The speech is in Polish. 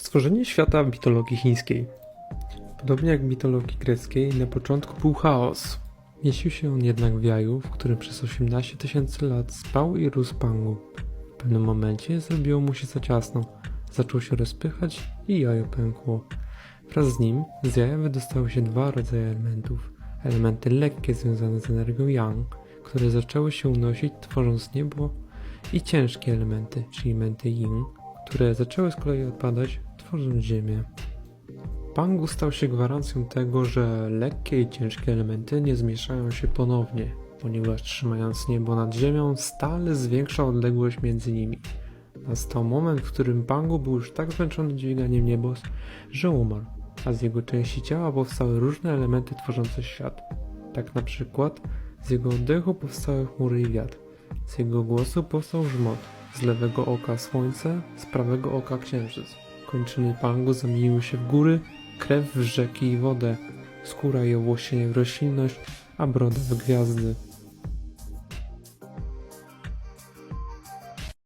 Stworzenie świata w mitologii chińskiej. Podobnie jak w mitologii greckiej, na początku był chaos. Mieścił się on jednak w jaju, w którym przez 18 tysięcy lat spał i rósł Pangu. W pewnym momencie zrobiło mu się za ciasno. Zaczął się rozpychać i jajo pękło. Wraz z nim z jaja wydostały się dwa rodzaje elementów. Elementy lekkie związane z energią Yang, które zaczęły się unosić tworząc niebo i ciężkie elementy, czyli elementy Yin, które zaczęły z kolei odpadać, tworząc Ziemię. Pangu stał się gwarancją tego, że lekkie i ciężkie elementy nie zmieszają się ponownie, ponieważ trzymając niebo nad Ziemią stale zwiększa odległość między nimi. Nastał moment, w którym Pangu był już tak zmęczony dźwiganiem niebos, że umarł, a z jego części ciała powstały różne elementy tworzące świat. Tak na przykład z jego oddechu powstały chmury i wiatr, z jego głosu powstał grzmot, z lewego oka słońce, z prawego oka księżyc. Kończyny Pangu zamieniły się w góry, krew w rzeki i wodę, skóra i owłosienie w roślinność, a broda w gwiazdy.